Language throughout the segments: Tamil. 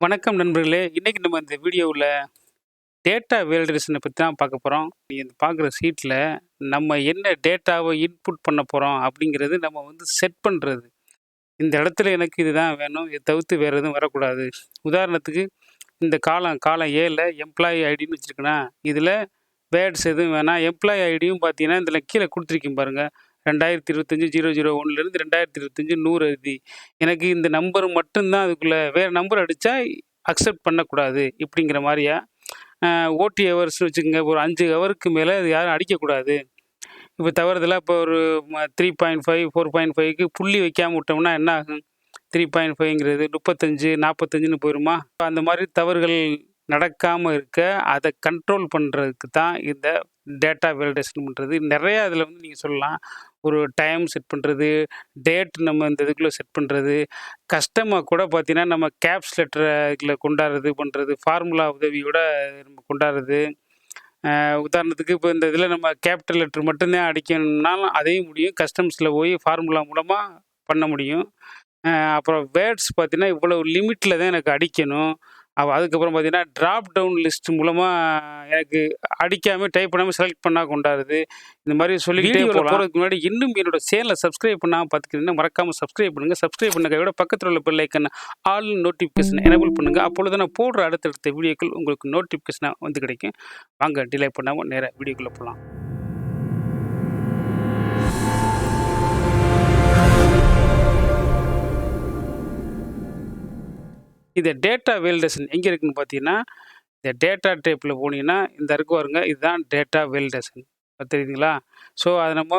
வணக்கம் நண்பர்களே. இன்றைக்கி நம்ம இந்த வீடியோவில் டேட்டா வேலிடேஷனை பற்றி தான் பார்க்க போகிறோம் நீங்கள் பார்க்குற சீட்டில் நம்ம என்ன டேட்டாவை இன்புட் பண்ண போகிறோம் அப்படிங்கிறது நம்ம வந்து செட் பண்ணுறது இந்த இடத்துல எனக்கு இதுதான் வேணும். இதை தவிர்த்து வேறு எதுவும் வரக்கூடாது. உதாரணத்துக்கு இந்த காலம் காலம் ஏல எம்ப்ளாயி ஐடின்னு வச்சுருக்கேன்னா இதில் வேர்ட்ஸ் எதுவும் வேணாம். எம்ப்ளாயி ஐடியும் பார்த்தீங்கன்னா இதில் கீழே கொடுத்துருக்கீங்க பாருங்கள் ரெண்டாயிரத்தி இருபத்தஞ்சி ஜீரோ ஜீரோ ஒன்லேருந்து ரெண்டாயிரத்தி இருபத்தஞ்சி நூறு எழுதி எனக்கு இந்த நம்பர் மட்டும்தான் அதுக்குள்ளே வேறு நம்பர் அடித்தா அக்செப்ட் பண்ணக்கூடாது இப்படிங்கிற மாதிரியா ஓடி ஹவர்ஸ்னு வச்சுக்கோங்க. ஒரு அஞ்சு ஹவருக்கு மேலே அது யாரும் அடிக்கக்கூடாது. இப்போ தவறுதலாக இப்போ ஒரு three point five four point ஃபைவ்க்கு புள்ளி வைக்காமல் விட்டோம்னா என்ன ஆகும்? த்ரீ பாயிண்ட் ஃபைவ்ங்கிறது முப்பத்தஞ்சு நாற்பத்தஞ்சுன்னு போயிடுமா அந்த மாதிரி தவறுகள் நடக்காமல் இருக்க அதை கண்ட்ரோல் பண்ணுறதுக்கு தான் இந்த டேட்டா வேலிடேஷன் பண்ணுறது நிறையா அதில் வந்து நீங்கள் சொல்லலாம். ஒரு டைம் செட் பண்ணுறது டேட் நம்ம இந்த இதுக்குள்ளே செட் பண்ணுறது கஷ்டமாக கூட பார்த்தீங்கன்னா நம்ம கேப்ஸ் லெட்டரை இதில் கொண்டாடுறது பண்ணுறது ஃபார்முலா உதவியோட நம்ம கொண்டாடுறது. உதாரணத்துக்கு இப்போ இந்த இதில் நம்ம கேபிட்டல் லெட்டர் மட்டும்தான் அடிக்கணும்னாலும் அதையும் முடியும். கஸ்டம்ஸில் போய் ஃபார்முலா மூலமாக பண்ண முடியும். அப்புறம் வேர்ட்ஸ் பார்த்தீங்கன்னா இவ்வளோ லிமிட்டில் தான் எனக்கு அடிக்கணும். அதுக்கப்புறம் பார்த்தீங்கன்னா ட்ராப் டவுன் லிஸ்ட் மூலமாக எனக்கு அடிக்காமல் டைப் பண்ணாமல் செலக்ட் பண்ணால் கொண்டாடுது. இந்த மாதிரி சொல்லிக்கிட்டே போகிறதுக்கு முன்னாடி இன்னும் என்னோட சேனலை சப்ஸ்கிரைப் பண்ணாமல் பார்த்துக்கிட்டீங்கன்னா மறக்காமல் சப்ஸ்கிரைப் பண்ணுங்கள் சப்ஸ்கிரைப் பண்ண கையோட பக்கத்தில் உள்ள bell icon all notification enable பண்ணுங்கள் அப்பொழுது நான் போடுற அடுத்தடுத்த வீடியோக்கள் உங்களுக்கு நோட்டிஃபிகேஷனாக வந்து கிடைக்கும். வாங்க டிலே பண்ணாமல் நேராக வீடியோக்குள்ளே போகலாம் இந்த டேட்டா வேலிடேஷன் எங்கே இருக்குன்னு பார்த்தீங்கன்னா இந்த டேட்டா டேப்பில் போனீங்கன்னா இந்த இருக்கு பாருங்க இதுதான் டேட்டா வேலிடேஷன் தெரியுதுங்களா? ஸோ அதை நம்ம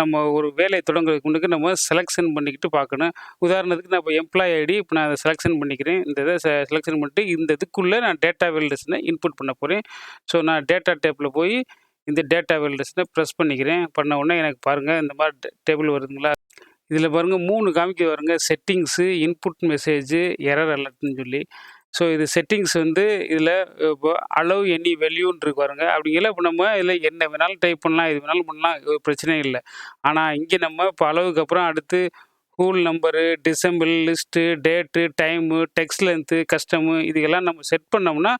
நம்ம ஒரு வேலையை தொடங்குறதுக்கு முன்னுக்கு நம்ம செலெக்ஷன் பண்ணிக்கிட்டு பார்க்கணும். உதாரணத்துக்கு நான் இப்போ எம்ப்ளாயி ஐடி இப்போ நான் அதை செலெக்ஷன் பண்ணிக்கிறேன். இந்த இதை செலெக்ஷன் பண்ணிட்டு இந்த இதுக்குள்ளே நான் டேட்டா வேலிடேஷனை இன்புட் பண்ண போகிறேன் ஸோ நான் டேட்டா டேப்பில் போய் இந்த டேட்டா வேலிடேஷனை ப்ரெஸ் பண்ணிக்கிறேன். பண்ண உடனே எனக்கு பாருங்கள் இந்த மாதிரி டேபிள் வருதுங்களா? இதில் பாருங்கள் மூணு காமிக்க பாருங்க செட்டிங்ஸு இன்புட் மெசேஜு எரர் அலர்ட்னு சொல்லி. ஸோ இது செட்டிங்ஸ் வந்து இதில் இப்போ அளவு எனி வெல்யூன்னு இருக்கு பாருங்க. அப்படிங்கல இப்போ நம்ம இதில் என்ன வேணாலும் டைப் பண்ணலாம் இது வேணாலும் பண்ணலாம் ஒரு பிரச்சனை இல்லை. ஆனால் இங்கே நம்ம இப்போ அளவுக்கு அப்புறம் அடுத்து whole number decimal list date time text length custom இதுக்கெல்லாம் நம்ம செட் பண்ணோம்னா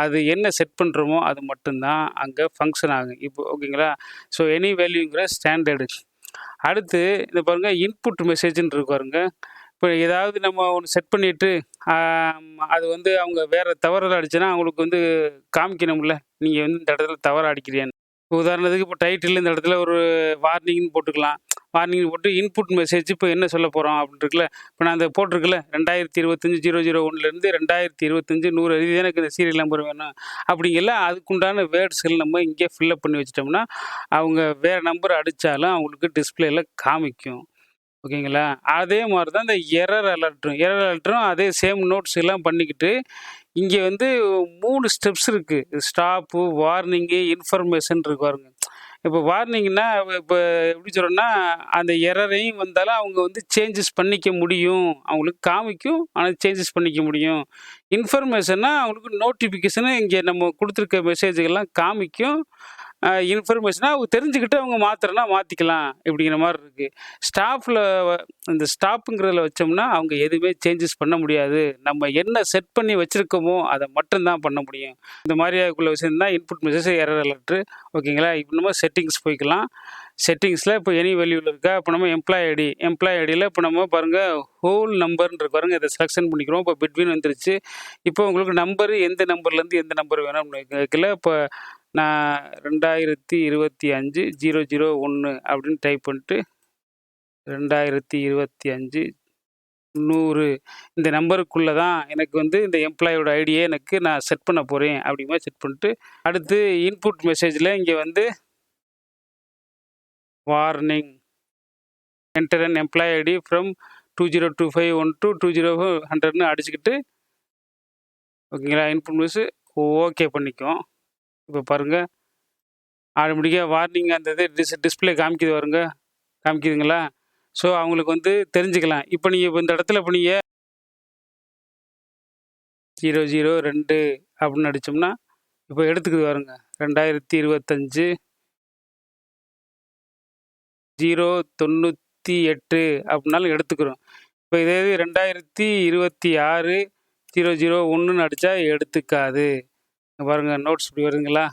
அது என்ன செட் பண்ணுறோமோ அது மட்டும்தான் அங்கே ஃபங்க்ஷன் ஆகும். இப்போ ஓகேங்களா ஸோ எனி வேல்யூங்கிற ஸ்டாண்டர்டு அடுத்து இந்த பாருங்க இன்புட் மெசேஜ்னு இருக்கு பாருங்க. இப்போ ஏதாவது நம்ம ஒன்று செட் பண்ணிட்டு அது வந்து அவங்க வேறு தவறுதல் அடிச்சுன்னா அவங்களுக்கு வந்து காமிக்கணும்ல. நீங்கள் வந்து இந்த இடத்துல தவறு அடிக்கிறீன்னு உதாரணத்துக்கு இப்போ டைட்டில் இந்த இடத்துல ஒரு வார்னிங்னு போட்டுக்கலாம். வார்னிங் போட்டு இன்புட் மெசேஜ் இப்போ என்ன சொல்ல போகிறோம் அப்படின்னு இப்போ நான் அந்த போட்டிருக்குல்ல? ரெண்டாயிரத்தி இருபத்தஞ்சி ஜீரோ ஜீரோ ஒன்றுலேருந்து ரெண்டாயிரத்தி இருபத்தஞ்சி நூறு இது எனக்கு இந்த சீரியல் நம்பர் வேணும்? அப்படிங்கல அதுக்குண்டான வேர்ட்ஸ்கள் நம்ம இங்கே ஃபில்லப் பண்ணி வச்சிட்டோம்னா அவங்க வேறு நம்பர் அடித்தாலும் அவங்களுக்கு டிஸ்பிளேயில் காமிக்கும். ஓகேங்களா? அதே மாதிரி தான் இந்த எரர் அலர்ட்டும் எரர் அலர்ட்டும் அதே சேம் நோட்ஸ் எல்லாம் பண்ணிக்கிட்டு இங்கே வந்து மூணு ஸ்டெப்ஸ் இருக்குது ஸ்டாப்பு வார்னிங்கு இன்ஃபர்மேஷன் இருக்கு பாருங்க. இப்போ வார்னிங்னா இப்போ எப்படி சொல்கிறேன்னா அந்த எரரையும் வந்தாலும் அவங்க வந்து சேஞ்சஸ் பண்ணிக்க முடியும். அவங்களுக்கு காமிக்கும் ஆனால் சேஞ்சஸ் பண்ணிக்க முடியும். இன்ஃபர்மேஷன்னா அவங்களுக்கு நோட்டிஃபிகேஷனு இங்கே நம்ம கொடுத்துருக்க மெசேஜுகள்லாம் காமிக்கும். இன்ஃபர்மேஷனாக அவங்க தெரிஞ்சுக்கிட்டு அவங்க மாத்திரனா மாற்றிக்கலாம் இப்படிங்கிற மாதிரி இருக்குது ஸ்டாஃபில் இந்த ஸ்டாப்புங்கிறதுல வச்சோம்னா அவங்க எதுவுமே சேஞ்சஸ் பண்ண முடியாது. நம்ம என்ன செட் பண்ணி வச்சுருக்கோமோ அதை மட்டும்தான் பண்ண முடியும். இந்த மாதிரியாக்குள்ள விஷயம் தான் இன்புட் மெசேஜ் எரர் அலர்ட்டு ஓகேங்களா இப்போ நம்ம செட்டிங்ஸ் போய்க்கலாம். செட்டிங்ஸில் இப்போ எனி வேல்யூவில் இருக்கா? இப்போ நம்ம எம்ப்ளாய் ஐடி எம்ப்ளாய் ஐடியில் இப்போ நம்ம பாருங்கள் ஹோல் நம்பர்ன்ற பாருங்கள் இதை செலெக்ஷன் பண்ணிக்கிறோம். இப்போ பிட்வீன் வந்துருச்சு. இப்போ உங்களுக்கு நம்பர் எந்த நம்பர்லேருந்து எந்த நம்பர் வேணும்னு கேட்கல இப்போ நான் ரெண்டாயிரத்தி இருபத்தி அஞ்சு ஜீரோ ஜீரோ ஒன்று அப்படின்னு டைப் பண்ணிட்டு ரெண்டாயிரத்தி இருபத்தி அஞ்சு நூறு. இந்த நம்பருக்குள்ளே தான் எனக்கு வந்து இந்த எம்ப்ளாயோட ஐடியை எனக்கு நான் செட் பண்ண போகிறேன் அப்படிமா செட் பண்ணிட்டு அடுத்து இன்புட் மெசேஜில் இங்கே வந்து warning enter and employee ID from two zero two five one two two zero ஹண்ட்ரட்னு அடிச்சுக்கிட்டு ஓகேங்களா இன்புட் மெசேஜ் ஓகே பண்ணிக்குவோம். இப்போ பாருங்கள் ஆட்டோமேட்டிக்காக வார்னிங் அந்த இது டிஸ் டிஸ்பிளே காமிக்குது வருங்க காமிக்குதுங்களா? ஸோ அவங்களுக்கு வந்து தெரிஞ்சுக்கலாம். இப்போ நீங்கள் இப்போ இந்த இடத்துல இப்போ நீங்கள் ஜீரோ ஜீரோ ரெண்டு அப்படின்னு அடித்தோம்னா இப்போ எடுத்துக்குது வருங்க ரெண்டாயிரத்தி இருபத்தஞ்சு ஜீரோ தொண்ணூற்றி எட்டு அப்படின்னாலும் எடுத்துக்கிறோம். இப்போ இதே இது ரெண்டாயிரத்தி இருபத்தி ஆறு ஜீரோ ஜீரோ ஒன்றுன்னு அடித்தா எடுத்துக்காது. பாருங்கள் பாருங்க நோட்ஸ் இப்படி வருதுங்களா?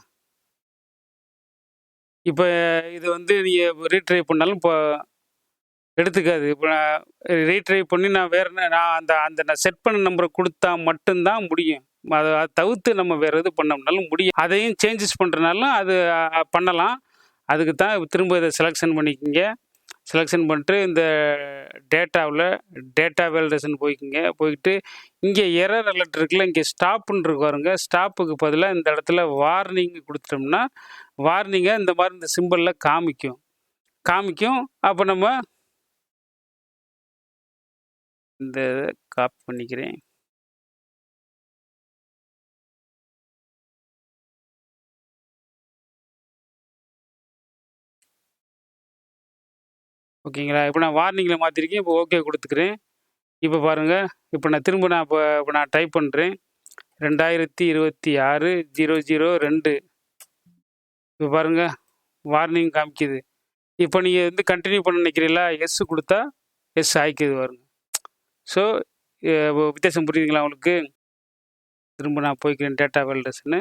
இப்போ இது வந்து நீங்கள் ரீட்ரை பண்ணாலும் இப்போ எடுத்துக்காது. இப்போ நான் ரீட்ரை பண்ணி நான் வேறு நான் அந்த அந்த நான் செட் பண்ண நம்பரை கொடுத்தா மட்டும்தான் முடியும். அதை அதை தவிர்த்து நம்ம வேறு எது பண்ணோம்னாலும் முடியும். அதையும் சேஞ்சஸ் பண்ணுறனாலும் அது பண்ணலாம். அதுக்கு தான் திரும்ப இதை செலெக்ஷன் பண்ணிக்கோங்க. செலெக்ஷன் பண்ணிட்டு இந்த டேட்டாவில் டேட்டா வேலிடேஷன் போய்க்குங்க. போய்கிட்டு இங்கே எரர் அலர்ட் இருக்குல்ல இங்கே ஸ்டாப்புன்னு இருக்கு பாருங்க. ஸ்டாப்புக்கு பதிலாக இந்த இடத்துல வார்னிங் கொடுத்துட்டோம்னா வார்னிங்கை இந்த மாதிரி இந்த சிம்பிளில் காமிக்கும். காமிக்கும். அப்போ நம்ம இந்த காப்பி பண்ணிக்கிறேன். ஓகேங்களா? இப்போ நான் வார்னிங்கில் மாற்றிருக்கேன் இப்போ ஓகே கொடுத்துக்கிறேன். இப்போ பாருங்கள் இப்போ நான் திரும்ப நான் இப்போ இப்போ நான் டைப் பண்ணுறேன் ரெண்டாயிரத்தி இருபத்தி ஆறு ஜீரோ ஜீரோ ரெண்டு. இப்போ பாருங்கள் வார்னிங் காமிக்குது. இப்போ நீங்கள் வந்து கண்டினியூ பண்ண நினைக்கிறீங்களா? எஸ் கொடுத்தா எஸ் ஆயிக்குது பாருங்க. ஸோ வித்தியாசம் புரியுதுங்களா உங்களுக்கு? திரும்ப நான் போய்க்கிறேன் டேட்டா வேல்டஸ்ன்னு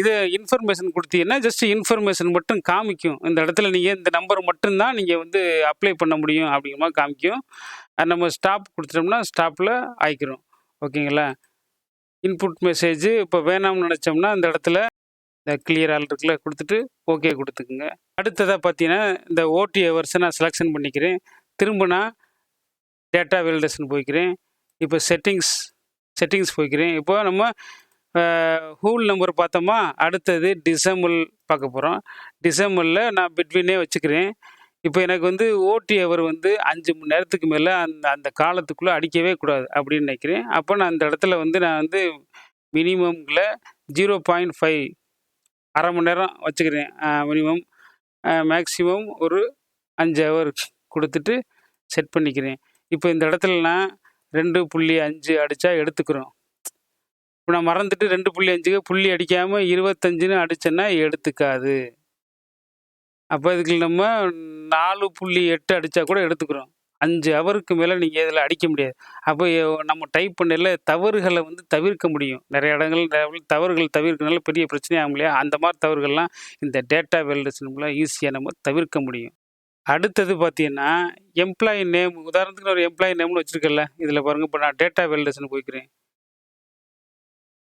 இது இன்ஃபர்மேஷன் கொடுத்தீங்கன்னா ஜஸ்ட் இன்ஃபர்மேஷன் மட்டும் காமிக்கும். இந்த இடத்துல நீங்கள் இந்த நம்பர் மட்டும்தான் நீங்கள் வந்து அப்ளை பண்ண முடியும் அப்படிங்கிற மாதிரி காமிக்கும். அது நம்ம ஸ்டாப் கொடுத்துட்டோம்னா ஸ்டாப்பில் ஆய்க்கிறோம். ஓகேங்களா? இன்புட் மெசேஜ் இப்போ வேணாம்னு நினச்சோம்னா இந்த இடத்துல இந்த கிளியர் ஆல் இருக்குல்ல கொடுத்துட்டு ஓகே கொடுத்துக்குங்க. அடுத்ததாக பார்த்தீங்கன்னா இந்த ஓடி ஹவர்ஸை நான் செலெக்ஷன் பண்ணிக்கிறேன். திரும்ப நான் டேட்டா வேலிடேஷன் போய்க்கிறேன். இப்போ செட்டிங்ஸ் செட்டிங்ஸ் போய்க்கிறேன். இப்போ நம்ம ஹூல் நம்பர் பார்த்தோமா? அடுத்தது டிசம்பிள் பார்க்க போகிறோம் டிசம்பிளில் நான் பிட்வீனே வச்சுக்கிறேன். இப்போ எனக்கு வந்து ஓட்டி அவர் வந்து அஞ்சு மணி நேரத்துக்கு மேலே அந்த அந்த காலத்துக்குள்ளே அடிக்கவே கூடாது அப்படின்னு நினைக்கிறேன். அப்போ நான் அந்த இடத்துல வந்து நான் வந்து மினிமமில் ஜீரோ பாயிண்ட் ஃபைவ் அரை மணி நேரம் வச்சுக்கிறேன். மினிமம் மேக்ஸிமம் ஒரு அஞ்சு ஹவர் கொடுத்துட்டு செட் பண்ணிக்கிறேன். இப்போ இந்த இடத்துல நான் ரெண்டு புள்ளி அஞ்சு அடித்தா எடுத்துக்கிறோம். இப்போ நான் மறந்துட்டு ரெண்டு புள்ளி அஞ்சுக்கு புள்ளி அடிக்காமல் இருபத்தஞ்சுன்னு அடித்தேன்னா எடுத்துக்காது. அப்போ இதுக்கு நம்ம நாலு புள்ளி எட்டு அடித்தா கூட எடுத்துக்கிறோம். அஞ்சு அவருக்கு மேலே நீங்கள் இதில் அடிக்க முடியாது. அப்போ நம்ம டைப் பண்ணல தவறுகளை வந்து தவிர்க்க முடியும். நிறைய இடங்கள் தவறுகள் தவிர்க்கனால பெரிய பிரச்சனையாகும் இல்லையா? அந்த மாதிரி தவறுகள்லாம் இந்த டேட்டா வேலிடேஷன் மூலம் ஈஸியாக நம்ம தவிர்க்க முடியும். அடுத்தது பார்த்தீங்கன்னா எம்ப்ளாயி நேம் உதாரணத்துக்கு ஒரு எம்ப்ளாயி நேம்னு வச்சுருக்கல இதில் பாருங்கள் இப்போ நான் டேட்டா வேலிடேஷன் போய்க்கிறேன்.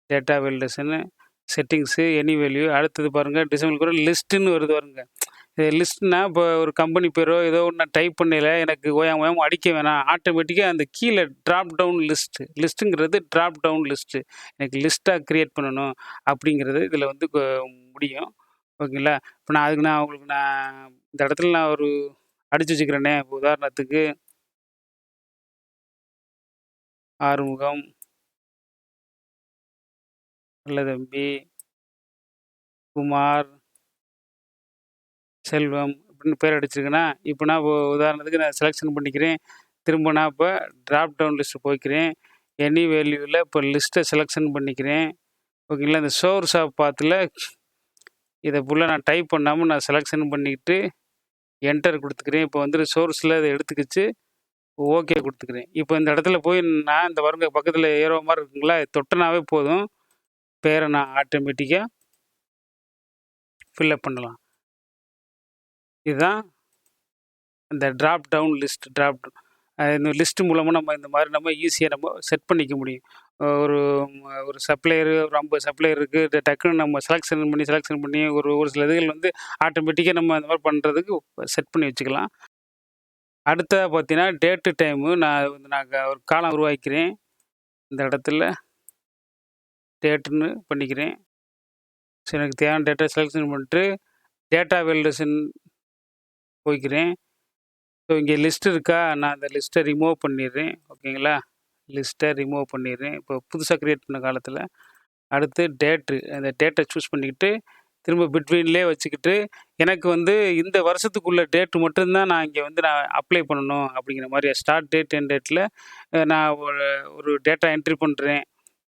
டேட்டா வெல்டர்ஸ்னு செட்டிங்ஸு எனி வேல்யூ அடுத்தது பாருங்கள் டிசம்பிள் கூட லிஸ்ட்டுன்னு வருது பாருங்கள் இது லிஸ்ட்னா இப்போ ஒரு கம்பெனி பேரோ ஏதோ ஒன்று டைப் பண்ணல எனக்கு ஓயாம ஓயாம அடிக்க வேணாம். ஆட்டோமேட்டிக்காக அந்த கீழே ட்ராப் டவுன் லிஸ்ட்டு லிஸ்ட்டுங்கிறது ட்ராப் டவுன் லிஸ்ட்டு எனக்கு லிஸ்ட்டாக க்ரியேட் பண்ணணும் அப்படிங்கிறது இதில் வந்து முடியும். ஓகேங்களா? இப்போ நான் அதுக்கு நான் உங்களுக்கு நான் இந்த இடத்துல நான் ஒரு அடிச்சு வச்சுக்கிறேனே. இப்போ உதாரணத்துக்கு ஆறுமுகம் நல்லதம்பி குமார் செல்வம் அப்படின்னு பேர் அடிச்சிருக்கேன்னா இப்போ நான் இப்போ உதாரணத்துக்கு நான் செலெக்ஷன் பண்ணிக்கிறேன். திரும்ப நான் இப்போ ட்ராப் டவுன் லிஸ்ட் போய்க்கிறேன் எனி வேல்யூவில் இப்போ லிஸ்ட்டை செலெக்ஷன் பண்ணிக்கிறேன். ஓகேங்களா இந்த சோர்ஸ் ஆஃப் பார்த்துல இதை ஃபுல்லாக நான் டைப் பண்ணாமல் நான் செலெக்ஷன் பண்ணிக்கிட்டு என்டர் கொடுத்துக்கிறேன். இப்போ வந்து சோர்ஸில் அதை எடுத்துக்கிச்சு ஓகே கொடுத்துக்கிறேன். இப்போ இந்த இடத்துல போய் நான் இந்த வருங்க பக்கத்தில் ஏரோ மாதிரி இருக்குங்களா? தொட்டனாவே போதும். பேரை நான் ஆட்டோமேட்டிக்காக ஃபில்லப் பண்ணலாம். இதுதான் இந்த ட்ராப் டவுன் லிஸ்ட் ட்ராப் இந்த லிஸ்ட் மூலமாக நம்ம இந்த மாதிரி நம்ம ஈஸியாக நம்ம செட் பண்ணிக்க முடியும். ஒரு ஒரு சப்ளையரு ஒரு ஐம்பது சப்ளையர் இருக்குது டக்குன்னு நம்ம செலெக்ஷன் பண்ணி செலெக்ஷன் பண்ணி ஒரு ஒரு சில இதுகள் வந்து ஆட்டோமேட்டிக்காக நம்ம இந்த மாதிரி பண்ணுறதுக்கு செட் பண்ணி வச்சுக்கலாம். அடுத்ததாக பார்த்தீங்கன்னா டேட்டு டைமு நான் வந்து நான் ஒரு காலம் உருவாக்கிறேன். இந்த இடத்துல டேட்டுன்னு பண்ணிக்கிறேன். ஸோ எனக்கு தேவையான டேட்டா செலெக்ஷன் பண்ணிட்டு டேட்டா வேலிடேஷன் போய்க்கிறேன். ஸோ இங்கே லிஸ்ட் இருக்கா? நான் அந்த லிஸ்ட்டை ரிமூவ் பண்ணிடுறேன். ஓகேங்களா லிஸ்ட்டை ரிமூவ் பண்ணிடுறேன். இப்போ புதுசாக க்ரியேட் பண்ண காலத்தில் அடுத்து டேட்டு அந்த டேட்டை சூஸ் பண்ணிக்கிட்டு திரும்ப பிட்வீன்லேயே வச்சுக்கிட்டு எனக்கு வந்து இந்த வருஷத்துக்குள்ள டேட்டு மட்டும்தான் நான் இங்கே வந்து நான் அப்ளை பண்ணணும் அப்படிங்கிற மாதிரி ஸ்டார்ட் டேட் என் டேட்டில் நான் ஒரு ஒரு டேட்டா என்ட்ரி பண்ணுறேன்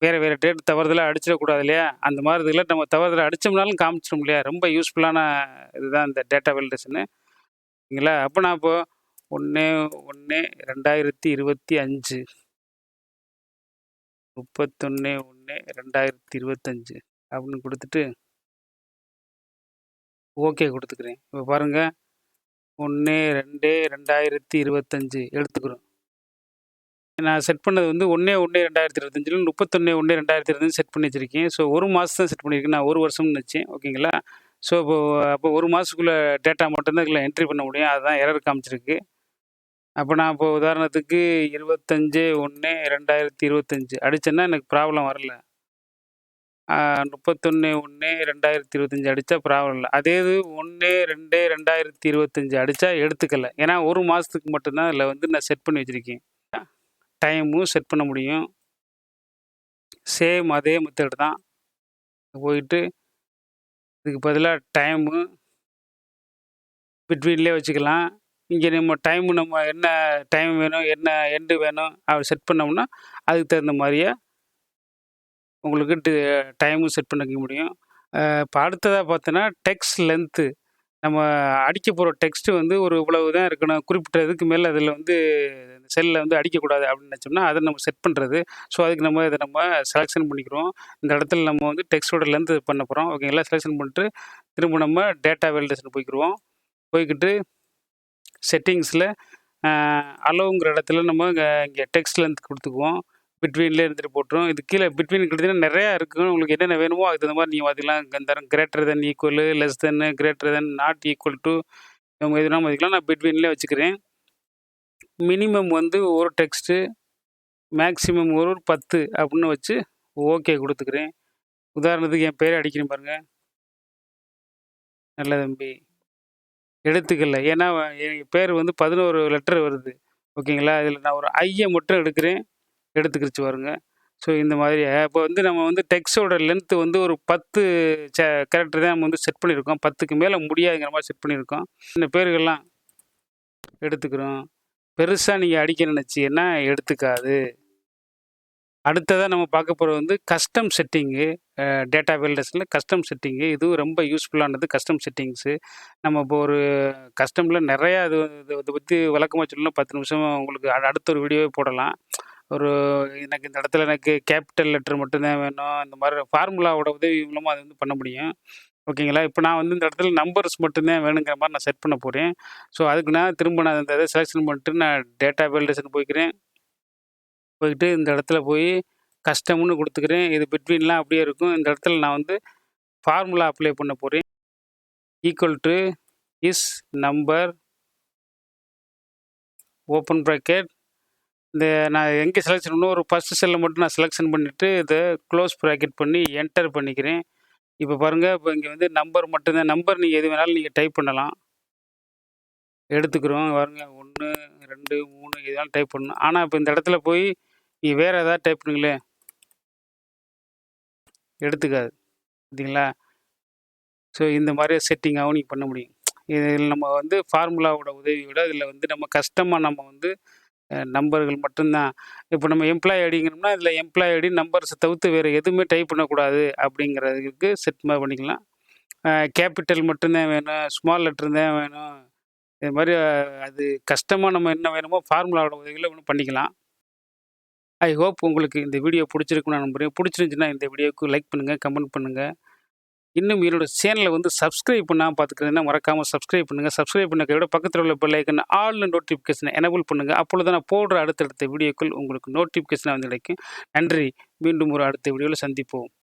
வேறு வேறு டேட் தவறுதலாக அடிச்சிடக்கூடாது இல்லையா? அந்த மாதிரி இதில் நம்ம தவறுதலாக அடித்தோம்னாலும் காமிச்சிடும் இல்லையா? ரொம்ப யூஸ்ஃபுல்லான இதுதான் இந்த டேட்டா வெல்டேஷனு ஓகேங்களா அப்போ நான் இப்போ ஒன்று ஒன்று ரெண்டாயிரத்தி இருபத்தி அஞ்சு. முப்பத்தொன்று ஒன்று ரெண்டாயிரத்தி இருபத்தஞ்சு அப்படின்னு கொடுத்துட்டு ஓகே கொடுத்துக்கிறேன். இப்போ பாருங்கள் ஒன்று ரெண்டு ரெண்டாயிரத்தி இருபத்தஞ்சு எடுத்துக்கிறோம். நான் செட் பண்ணது வந்து ஒன்றே ஒன்று ரெண்டாயிரத்தி இருபத்தஞ்சில் முப்பத்தொன்னே ஒன்று ரெண்டாயிரத்தி இருபத்தஞ்சு செட் பண்ணி வச்சுருக்கேன். ஸோ ஒரு மாதம் தான் செட் பண்ணியிருக்கேன். நான் ஒரு வருஷம்னு வச்சேன் ஓகேங்களா ஸோ இப்போ அப்போ ஒரு மாதத்துக்குள்ளே டேட்டா மட்டும்தான் இதில் என்ட்ரி பண்ண முடியும். அதுதான் எரர் காமிச்சிருக்கு. அப்போ நான் இப்போ உதாரணத்துக்கு இருபத்தஞ்சு ஒன்று ரெண்டாயிரத்தி இருபத்தஞ்சு அடித்தேன்னா எனக்கு ப்ராப்ளம் வரல. முப்பத்தொன்று ஒன்று ரெண்டாயிரத்தி இருபத்தஞ்சி அடித்தா ப்ராப்ளம் இல்லை. அதே இது ஒன்று ரெண்டு ரெண்டாயிரத்தி இருபத்தஞ்சி அடித்தா எடுத்துக்கல. ஏன்னா ஒரு மாதத்துக்கு மட்டும்தான் இதில் வந்து நான் செட் பண்ணி வச்சுருக்கேன். டைமும் செட் பண்ண முடியும். சேம் அதே மெத்தட் தான். போயிட்டு இதுக்கு பதிலாக டைமு பிட்வீன்லேயே வச்சுக்கலாம். இங்கே நம்ம டைமு நம்ம என்ன டைம் வேணும் என்ன எண்டு வேணும் அப்படி செட் பண்ணோம்னா அதுக்கு தகுந்த மாதிரியே உங்களுக்கு டைமும் செட் பண்ணிக்க முடியும். இப்போ அடுத்ததாக பார்த்தோன்னா டெக்ஸ்ட் லென்த்து நம்ம அடிக்க போகிற டெக்ஸ்ட்டு வந்து ஒரு இவ்வளவு தான் இருக்கணும். குறிப்பிட்ட இதுக்கு மேலே அதில் வந்து செல்லில் வந்து அடிக்கக்கூடாது அப்படின்னு நினச்சோம்னா அதை நம்ம செட் பண்ணுறது ஸோ அதுக்கு நம்ம இதை நம்ம செலெக்ஷன் பண்ணிக்கிறோம். இந்த இடத்துல நம்ம வந்து டெக்ஸ்ட்டோட லென்த் பண்ண போகிறோம் ஓகேங்களா செலெக்ஷன் பண்ணிட்டு திரும்ப நம்ம டேட்டா வேலிடேஷன் போய்க்கிடுவோம். போய்க்கிட்டு செட்டிங்ஸில் அலோங்கிற இடத்துல நம்ம இங்கே டெக்ஸ்ட் லென்த் கொடுத்துக்குவோம். பிட்வீன்லேயே இருந்துட்டு போட்டுரும். இது கீழே பிட்வீன் கிட்டத்தட்ட நிறையா இருக்குது உங்களுக்கு என்னென்ன வேணுமோ அதுக்கு தகுந்த மாதிரி நீங்கள் பார்த்துக்கலாம் இந்த greater than equal less than greater than not equal to இவங்க எதுனா பார்த்துக்கலாம் நான் பிட்வீன்லேயே வச்சுக்கிறேன். மினிமம் வந்து ஒரு டெக்ஸ்ட்டு மேக்ஸிமம் ஒரு ஒரு பத்து அப்படின்னு வச்சு ஓகே கொடுத்துக்கிறேன். உதாரணத்துக்கு என் பேரை அடிக்கணும் பாருங்கள் நல்ல தம்பி. எடுத்துக்கல ஏன்னா என் பேர் வந்து பதினோரு லெட்டர் வருது. ஓகேங்களா இதில் நான் ஒரு ஐயை மட்டும் எடுக்கிறேன். எடுத்துக்கிச்சு வருங்க ஸோ இந்த மாதிரி இப்போ வந்து நம்ம வந்து டெக்ஸ்டோட லென்த்து வந்து ஒரு பத்து ச கேரக்டர் தான் நம்ம வந்து செட் பண்ணியிருக்கோம். பத்துக்கு மேலே முடியாதுங்கிற மாதிரி செட் பண்ணியிருக்கோம். இந்த பேர்கள்லாம் எடுத்துக்கிறோம். பெருசாக நீங்கள் அடிக்க நினச்சிங்கன்னா எடுத்துக்காது. அடுத்ததாக நம்ம பார்க்க போகிறது வந்து கஸ்டம் செட்டிங்கு டேட்டா வெல்டர்ஸில் கஸ்டம் செட்டிங்கு இதுவும் ரொம்ப யூஸ்ஃபுல்லானது கஸ்டம் செட்டிங்ஸு நம்ம இப்போ ஒரு கஸ்டமில் நிறையா இது இதை பற்றி விளக்கமாக சொல்லணும் பத்து நிமிஷம் உங்களுக்கு அடுத்த ஒரு வீடியோவே போடலாம். ஒரு எனக்கு இந்த இடத்துல எனக்கு கேபிட்டல் லெட்டர் மட்டும்தான் வேணும். இந்த மாதிரி ஃபார்முலாவோட உதவி மூலமாக அது வந்து பண்ண முடியும். ஓகேங்களா இப்போ நான் வந்து இந்த இடத்துல நம்பர்ஸ் மட்டும்தான் வேணுங்கிற மாதிரி நான் செட் பண்ண போகிறேன் ஸோ அதுக்கு நான் திரும்ப நான் இந்த இதை செலெக்ஷன் பண்ணிட்டு நான் டேட்டா வெல்டர்ஸ்னு போய்க்கிறேன். போய்கிட்டு இந்த இடத்துல போய் கஸ்டம்னு கொடுத்துக்கிறேன். இது பிட்வீன்லாம் அப்படியே இருக்கும். இந்த இடத்துல நான் வந்து ஃபார்முலா அப்ளை பண்ண போகிறேன் equal to is number open bracket இந்த நான் எங்கே செலெக்ஷன் பண்ணணும் ஒரு ஃபஸ்ட்டு செல்லை மட்டும் நான் செலெக்ஷன் பண்ணிவிட்டு இதை க்ளோஸ் ப்ராக்கெட் பண்ணி என்டர் பண்ணிக்கிறேன். இப்போ பாருங்கள் இப்போ இங்கே வந்து நம்பர் மட்டும்தான். நம்பர் நீங்கள் எது வேணாலும் நீங்கள் டைப் பண்ணலாம். எடுத்துக்கிறோம். பாருங்க ஒன்று ரெண்டு மூணு இதெல்லாம் டைப் பண்ணணும். ஆனால் இப்போ இந்த இடத்துல போய் நீ வேறு ஏதாவது டைப் பண்ணுங்களே. எடுத்துக்காது. பார்த்தீங்களா ஸோ இந்த மாதிரி செட்டிங்காகவும் நீங்கள் பண்ண முடியும். இதில் நம்ம வந்து ஃபார்முலாவோட உதவியோட இதில் வந்து நம்ம கஷ்டமாக நம்ம வந்து நம்பர்கள் மட்டும்தான். இப்போ நம்ம எம்ப்ளாய் அடிங்கணும்னா இதில் எம்ப்ளாய் ஐடி நம்பர்ஸை தவிர்த்து வேறு எதுவுமே டைப் பண்ணக்கூடாது அப்படிங்கிறதுக்கு செட் மாதிரி பண்ணிக்கலாம். கேபிட்டல் மட்டும்தான் வேணும் ஸ்மால் லெட்டர் தான் வேணும். இது மாதிரி அது கஷ்டமாக நம்ம என்ன வேணுமோ ஃபார்முலாவோட உதவியில் ஒன்று பண்ணிக்கலாம். ஐ ஹோப் உங்களுக்கு இந்த வீடியோ பிடிச்சிருக்குன்னு நான் நம்புகிறேன் பிடிச்சிருந்துச்சுன்னா இந்த வீடியோவுக்கு லைக் பண்ணுங்கள் கமெண்ட் பண்ணுங்கள் இன்னும் என்னோட சேனலை வந்து சப்ஸ்கிரைப் பண்ணாமல் பார்த்துக்கிறதுனா மறக்காமல் சப்ஸ்கிரைப் பண்ணுங்கள் சப்ஸ்கிரைப் பண்ணக்கூட விட பக்கத்தில் உள்ள பெல் ஆல் நோட்டிஃபிகேஷனை எனபிள் பண்ணுங்கள் அப்பொழுது நான் போடுற அடுத்தடுத்த வீடியோக்கள் உங்களுக்கு நோட்டிஃபிகேஷனாக வந்து கிடைக்கும். நன்றி. மீண்டும் ஒரு அடுத்த வீடியோவில் சந்திப்போம்.